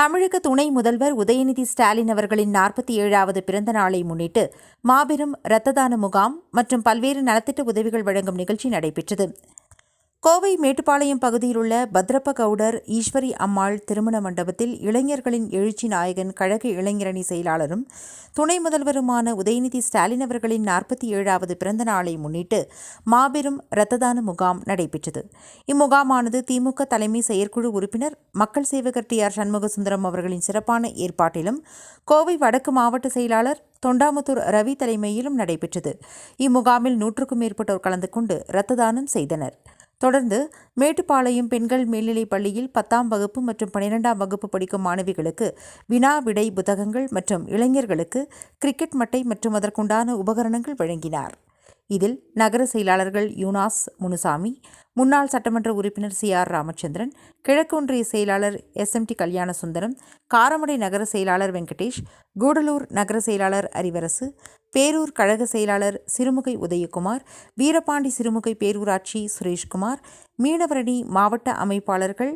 தமிழக துணை முதல்வர் உதயநிதி ஸ்டாலின் அவர்களின் நாற்பத்தி ஏழாவது பிறந்த நாளை முன்னிட்டு மாபெரும் இரத்த தான முகாம் மற்றும் பல்வேறு நலத்திட்ட உதவிகள் வழங்கும் நிகழ்ச்சி நடைபெற்றது. கோவை மேட்டுப்பாளையம் பகுதியில் உள்ள பத்ரப்ப கவுடர் ஈஸ்வரி அம்மாள் திருமண மண்டபத்தில் இளைஞர்களின் எழுச்சி நாயகன் கழக இளைஞரணி செயலாளரும் துணை முதல்வருமான உதயநிதி ஸ்டாலின் அவர்களின் நாற்பத்தி ஏழாவது பிறந்த நாளை முன்னிட்டு மாபெரும் இரத்ததான முகாம் நடைபெற்றது. இம்முகாமானது திமுக தலைமை செயற்குழு உறுப்பினர் மக்கள் சேவகர் டி. ஆர். சண்முகசுந்தரம் அவர்களின் சிறப்பான ஏற்பாட்டிலும் கோவை வடக்கு மாவட்ட செயலாளர் தொண்டாமுத்தூர் ரவி தலைமையிலும் நடைபெற்றது. இம்முகாமில் நூற்றுக்கும் மேற்பட்டோர் கலந்து கொண்டு இரத்த தானம் செய்தனர். தொடர்ந்து மேட்டுப்பாளையம் பெண்கள் மேல்நிலைப் பள்ளியில் பத்தாம் வகுப்பு மற்றும் பனிரெண்டாம் வகுப்பு படிக்கும் மாணவிகளுக்கு வினா விடை புத்தகங்கள் மற்றும் இளைஞர்களுக்கு கிரிக்கெட் மட்டை மற்றும் அதற்குண்டான உபகரணங்கள் வழங்கினார். இதில் நகர செயலாளர்கள் யூனாஸ் முனுசாமி முன்னாள் சட்டமன்ற உறுப்பினர் சி ஆர் ராமச்சந்திரன் கிழக்கொன்றிய செயலாளர் S M T Kalyanasundaram Karamadai நகர செயலாளர் வெங்கடேஷ் கூடலூர் நகர செயலாளர் அரிவரசு பேரூர் கழக செயலாளர் சிறுமுகை உதயகுமார் வீரபாண்டி சிறுமுகை பேரூராட்சி சுரேஷ்குமார் மீனவரணி மாவட்ட அமைப்பாளர்கள்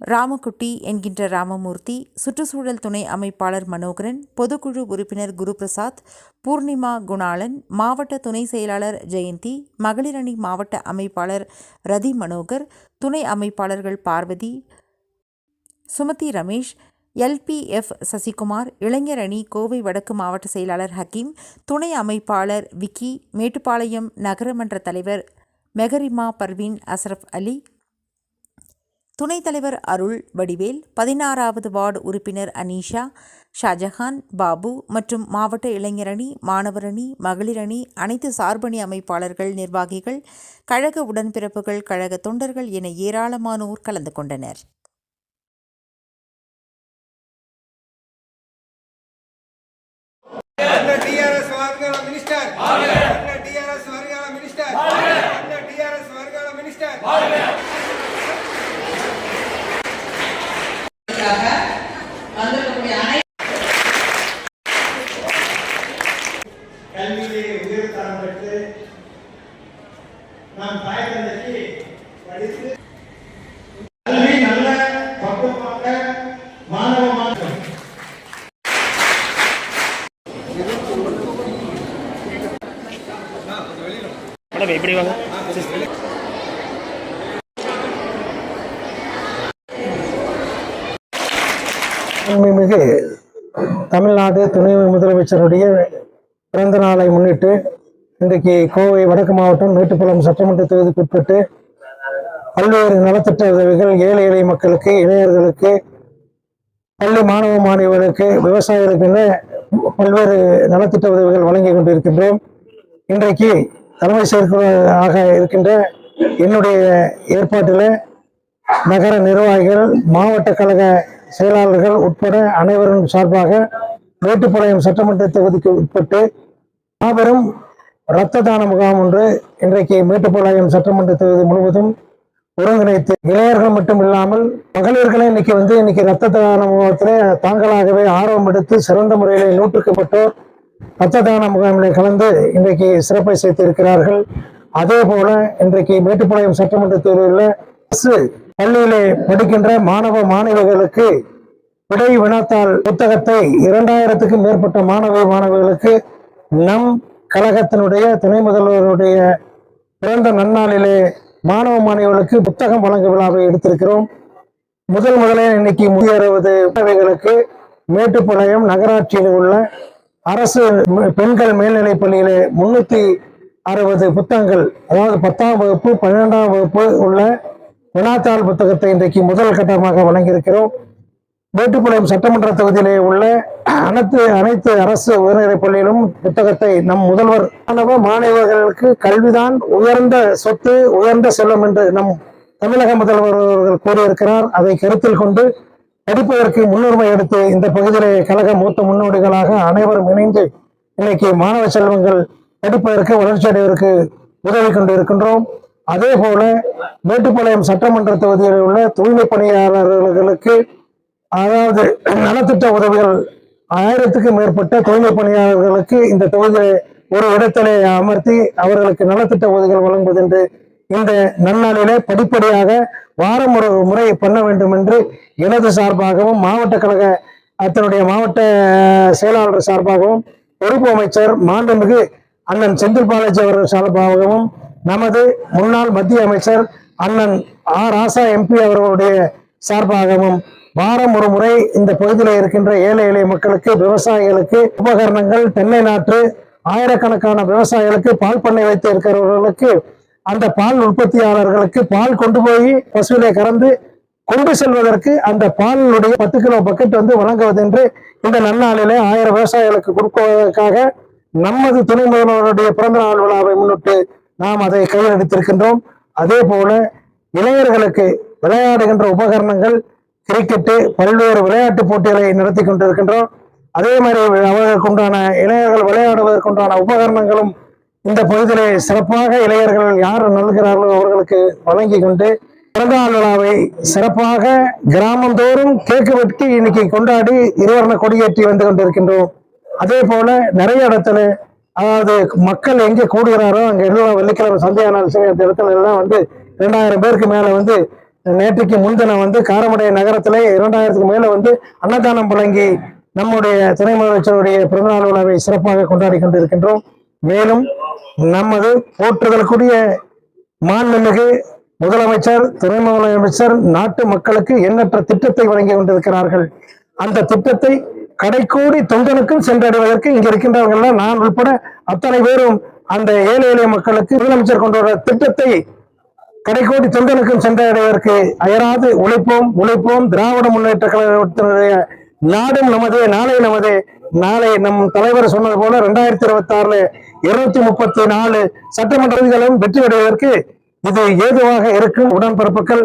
ராமக்குட்டி என்கின்ற ராமமூர்த்தி சுற்றுச்சூழல் துணை அமைப்பாளர் மனோகரன் பொதுக்குழு உறுப்பினர் குருபிரசாத் பூர்ணிமா குணாளன் மாவட்ட துணை செயலாளர் ஜெயந்தி மகளிரணி மாவட்ட அமைப்பாளர் ரதி மனோகர் துணை அமைப்பாளர்கள் Parvathi Sumathi Ramesh L P F Sasikumar இளைஞர் அணி கோவை வடக்கு மாவட்ட செயலாளர் ஹக்கீம் துணை அமைப்பாளர் விக்கி மேட்டுப்பாளையம் நகரமன்ற தலைவர் மெஹரிமா பர்வீன் அசரப் அலி துணைத் தலைவர் அருள் வடிவேல் பதினாறாவது வார்டு உறுப்பினர் அனீஷா ஷாஜஹான் பாபு மற்றும் மாவட்ட இளைஞரணி மாணவரணி மகளிரணி அனைத்து சார்பணி அமைப்பாளர்கள் நிர்வாகிகள் கழக உடன்பிறப்புகள் கழக தொண்டர்கள் என ஏராளமானோர் கலந்து கொண்டனர். மினிஸ்டர். கல்வியிலே பெற்று நாம் தாய் தந்தைக்கு படித்து கல்வி நல்ல பக்குவமாக மாணவ மாணவ மேடம் எப்படி வாங்க? மிகு தமிழ்நாடு துணை முதலமைச்சருடைய பிறந்த நாளை முன்னிட்டு இன்றைக்கு கோவை வடக்கு மாவட்டம் மேட்டுப்பாளையம் சட்டமன்ற தொகுதிக்குட்பட்டு பல்வேறு நலத்திட்ட உதவிகள் ஏழை எளிய மக்களுக்கு இளைஞர்களுக்கு பள்ளி மாணவ மாணவிகளுக்கு விவசாயிகளுக்கு பல்வேறு நலத்திட்ட உதவிகள் வழங்கி கொண்டிருக்கின்றோம். இன்றைக்கு தலைமை செயற்குழுவாக இருக்கின்ற என்னுடைய ஏற்பாட்டில் நகர நிர்வாகிகள் மாவட்ட கழக செயலாளர்கள் உட்பட அனைவரும் சார்பாக மேட்டுப்பாளையம் சட்டமன்ற தொகுதிக்கு உட்பட்டு மாபெரும் இரத்த தான முகாம் ஒன்று இன்றைக்கு மேட்டுப்பாளையம் சட்டமன்ற தொகுதி முழுவதும் ஒருங்கிணைத்து இளைஞர்கள் மட்டும் இல்லாமல் மகளிர்களே இன்னைக்கு வந்து இன்னைக்கு இரத்த தான முகாமத்தில் தாங்களாகவே ஆர்வம் எடுத்து சிறந்த முறையில் நூற்றுக்கு பட்டோர் இரத்த தான முகாமில் கலந்து இன்றைக்கு சிறப்பை சேர்த்து இருக்கிறார்கள் அதே போல இன்றைக்கு மேட்டுப்பாளையம் சட்டமன்ற தொகுதியில் அரசு பள்ளியிலே படிக்கின்ற மாணவ மாணவிகளுக்கு விடை வினாத்தாள் புத்தகத்தை இரண்டாயிரத்துக்கும் மேற்பட்ட மாணவ மாணவிகளுக்கு நம் கழகத்தினுடைய துணை முதல்வருடைய பிறந்த நன்னாளிலே மாணவ மாணவிகளுக்கு புத்தகம் வழங்க விழாவை எடுத்திருக்கிறோம். முதல் முதலே இன்னைக்கு முதியறுபது மாணவிகளுக்கு மேட்டுப்பாளையம் நகராட்சியில் உள்ள அரசு பெண்கள் மேல்நிலைப் பள்ளியிலே முன்னூத்தி அறுபது புத்தகங்கள் அதாவது பத்தாம் வகுப்பு பன்னிரெண்டாம் வகுப்பு உள்ள வினாத்தாள் புத்தகத்தை இன்றைக்கு முதல் கட்டமாக வழங்கியிருக்கிறோம். மேட்டுப்பாளையம் சட்டமன்ற தொகுதியிலே உள்ள அனைத்து அனைத்து அரசு உயர்நிலைப் பள்ளியிலும் புத்தகத்தை நம் முதல்வர் மாணவ மாணவர்களுக்கு கல்விதான் உயர்ந்த சொத்து உயர்ந்த செல்வம் என்று நம் தமிழக முதல்வர் அவர்கள் கூறியிருக்கிறார். அதை கருத்தில் கொண்டு படிப்பதற்கு முன்னுரிமை எடுத்து இந்த பகுதியிலே கழக மூத்த முன்னோடிகளாக அனைவரும் இணைந்து இன்னைக்கு மாணவ செல்வங்கள் படிப்பதற்கு வளர்ச்சி அடைவதற்கு உதவி கொண்டு இருக்கின்றோம் அதே போல மேட்டுப்பாளையம் சட்டமன்ற தொகுதியில் உள்ள தூய்மை பணியாளர்களுக்கு அதாவது நலத்திட்ட உதவிகள் ஆயிரத்துக்கும் மேற்பட்ட தூய்மை பணியாளர்களுக்கு இந்த தொகுதியை ஒரு இடத்திலே அமர்த்தி அவர்களுக்கு நலத்திட்ட உதவிகள் வழங்குவதென்று இந்த நன்னாளிலே படிப்படியாக வாரம் ஒரு முறை பண்ண வேண்டும் என்று எனது சார்பாகவும் மாவட்ட கழக அத்தனுடைய மாவட்ட செயலாளர் சார்பாகவும் பொறுப்பு அமைச்சர் மாண்புமிகு அண்ணன் செந்தில் பாலாஜி அவர்கள் சார்பாகவும் நமது முன்னாள் மத்திய அமைச்சர் அண்ணன் ஆர். ராசா எம்பி அவர்களுடைய சார்பாகவும் வாரம் ஒரு முறை இந்த பகுதியில் இருக்கின்ற ஏழை எளிய மக்களுக்கு விவசாயிகளுக்கு உபகரணங்கள் தென்னை நாற்று ஆயிரக்கணக்கான விவசாயிகளுக்கு பால் பண்ணை வைத்து இருக்கிறவர்களுக்கு அந்த பால் உற்பத்தியாளர்களுக்கு பால் கொண்டு போய் பசுவிலே கறந்து கொண்டு செல்வதற்கு அந்த பாலினுடைய பத்து கிலோ பக்கெட் வந்து வழங்குவது என்று இந்த நன்னாளிலே ஆயிரம் விவசாயிகளுக்கு கொடுப்பதற்காக நமது துணை முதல்வருடைய பிறந்த நாள் விழாவை முன்னிட்டு நாம் அதை கையில் எடுத்திருக்கின்றோம் அதே போல இளைஞர்களுக்கு விளையாடுகின்ற உபகரணங்கள் கிரிக்கெட்டு பல்வேறு விளையாட்டு போட்டிகளை நடத்தி கொண்டிருக்கின்றோம். அதே மாதிரி அவர்களுக்கு உண்டான இளைஞர்கள் விளையாடுவதற்குண்டான உபகரணங்களும் இந்த பகுதியிலே சிறப்பாக இளைஞர்கள் யார் நல்கிறார்களோ அவர்களுக்கு வழங்கி கொண்டு பிறந்தநாள் விழாவை சிறப்பாக கிராமந்தோறும் கேக்கு வெட்டி இன்னைக்கு கொண்டாடி இருவரண கொடியேற்றி வந்து கொண்டிருக்கின்றோம். அதே போல நிறைய இடத்துல அதாவது மக்கள் எங்கே கூடுகிறாரோ அங்கே எல்லாம் வெள்ளிக்கிழமை சந்தையான நாள் சரி அந்த இடத்துல எல்லாம் வந்து இரண்டாயிரம் பேருக்கு மேலே வந்து நேற்றுக்கு முன்தினம் வந்து காரமடை நகரத்திலே இரண்டாயிரத்துக்கு மேலே வந்து அன்னதானம் வழங்கி நம்முடைய துணை முதலமைச்சருடைய பிறந்தநாள் விழாவை சிறப்பாக கொண்டாடி கொண்டிருக்கின்றோம். மேலும் நமது போற்றுதலுக்குரிய மாண்புமிகு முதலமைச்சர் துணை முதலமைச்சர் நாட்டு மக்களுக்கு எண்ணற்ற திட்டத்தை வழங்கி கொண்டிருக்கிறார்கள். அந்த திட்டத்தை கடைக்கோடி தொண்டனுக்கும் சென்றடைவதற்கு இங்க இருக்கின்றவர்கள் நான் உட்பட அத்தனை பேரும் அந்த ஏழை எளிய மக்களுக்கு முதலமைச்சர் கொண்டு வர திட்டத்தை கடைக்கோடி தொண்டனுக்கும் சென்றடைவதற்கு அயராது உழைப்போம் உழைப்போம். திராவிட முன்னேற்ற கழகத்தினுடைய நாடும் நமதே நாளை நமதே. நாளை நம் தலைவர் சொன்னது போல ரெண்டாயிரத்தி இருபத்தி ஆறுல இருநூத்தி முப்பத்தி நாலு சட்டமன்ற தொகுதிகளும் வெற்றி பெறுவதற்கு இது ஏதுவாக இருக்கும். உடன்பிறப்புகள்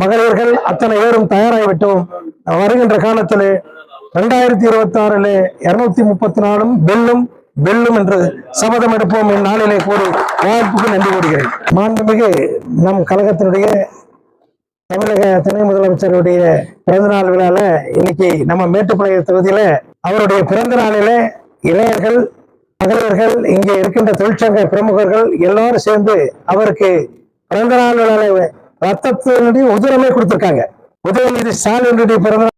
மகளிர்கள் அத்தனை பேரும் தயாராகிவிட்டோம். வருகின்ற காலத்திலே ரெண்டாயிரத்தி இருபத்தி ஆறுல இருநூத்தி முப்பத்தி நாலும் வெல்லும் வெல்லும் என்று சபதம் எடுப்போம் இந்நாளிலே கூறி வாய்ப்புக்கு நன்றி கூறுகிறேன். மாண்புமிகு நம் கழகத்தினுடைய தமிழக துணை முதலமைச்சருடைய பிறந்தநாள் விழால இன்னைக்கு நம்ம மேட்டுப்பாளையம் தொகுதியில அவருடைய பிறந்த நாளில இளைஞர்கள் மகளிர்கள் இங்கே இருக்கின்ற தொழிற்சங்க பிரமுகர்கள் எல்லாரும் சேர்ந்து அவருக்கு பிறந்த நாள் விழால ரத்தத்தினுடைய உதிரமே கொடுத்திருக்காங்க. உதயநிதி ஸ்டாலினுடைய பிறந்த